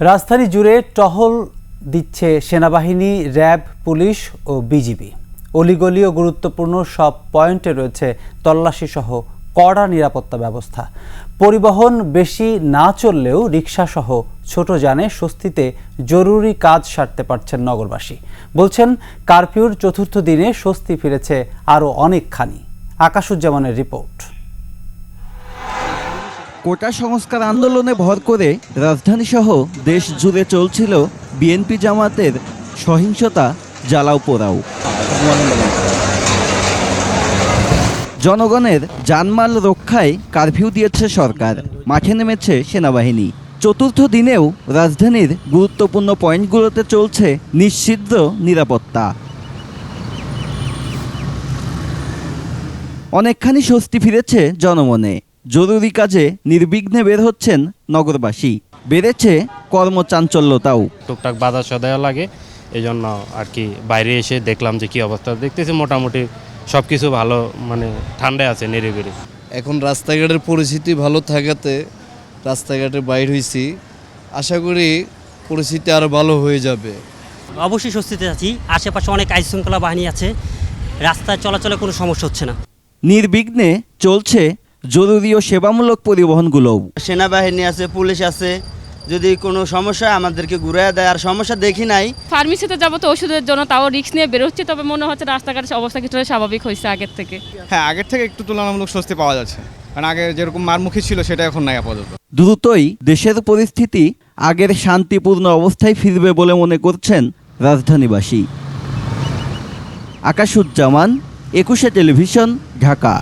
রাজধানী জুড়ে টহল দিচ্ছে সেনাবাহিনী, র্যাব, পুলিশ ও বিজিবি। অলিগলি ও গুরুত্বপূর্ণ সব পয়েন্টে রয়েছে তল্লাশি সহ কড়া নিরাপত্তা ব্যবস্থা। পরিবহন বেশি না চললেও রিকশাসহ ছোট যানে স্বস্তিতে জরুরি কাজ সারতে পারছেন নগরবাসী। বলছেন, কারফিউর চতুর্থ দিনে স্বস্তি ফিরেছে আরও অনেকখানি। আকাশুজ্জামানের রিপোর্ট। কোটা সংস্কার আন্দোলনে ভর করে রাজধানী সহ দেশ জুড়ে চলছিল বিএনপি জামাতের সহিংসতা, জ্বালাও পোড়াও। জনগণের জানমাল রক্ষায় কারফিউ দিয়েছে সরকার, মাঠে নেমেছে সেনাবাহিনী। চতুর্থ দিনেও রাজধানীর গুরুত্বপূর্ণ পয়েন্টগুলোতে চলছে নিশ্চিদ্র নিরাপত্তা। অনেকখানি স্বস্তি ফিরেছে জনমনে। জরুরি কাজে নির্বিঘ্নে বের হচ্ছেন নগরবাসী। বেড়েছে কর্মচাঞ্চল্যতাও। টুকটাক বাধা সদায় লাগে এই জন্য আর কি বাইরে এসে দেখলাম যে কি অবস্থা। দেখতেছি মোটামুটি সব কিছু ভালো মানে ঠান্ডায় আছে নিরিবিরি এখন রাস্তাঘাটের পরিস্থিতি ভালো থাকাতে রাস্তাঘাটে বাইর হয়েছি আশা করি পরিস্থিতি আরও ভালো হয়ে যাবে। অবশ্যই স্বস্তিতে আছি। আশেপাশে অনেক আইন শৃঙ্খলা বাহিনী আছে। রাস্তায় চলাচলে কোনো সমস্যা হচ্ছে না। নির্বিঘ্নে চলছে জরুরি ও সেবামূলক পরিবহনগুলোও সেনাবাহিনী আছে পুলিশ আছে যদি কোনো সমস্যা আমাদেরকে ঘুরে দেয়। আর সমস্যা দেখি নাই ফার্মেসিতে যাব তো ওষুধের জন্য তাও রিস্ক নিয়ে বেরোচ্ছি তবে মনে হচ্ছে রাস্তাঘাটের অবস্থা কিছুটা স্বাভাবিক হয়েছে আগের থেকে। হ্যাঁ আগের থেকে একটু তুলনামূলক স্বস্তি পাওয়া যাচ্ছে। কারণ আগে যেরকম মারমুখী ছিল সেটা এখন নাই আপাতত। দ্রুতই দেশের পরিস্থিতি আগের শান্তিপূর্ণ অবস্থায় ফিরবে বলে মনে করছেন রাজধানীবাসী। আকাশুজ্জামান একুশে টেলিভিশন ঢাকা।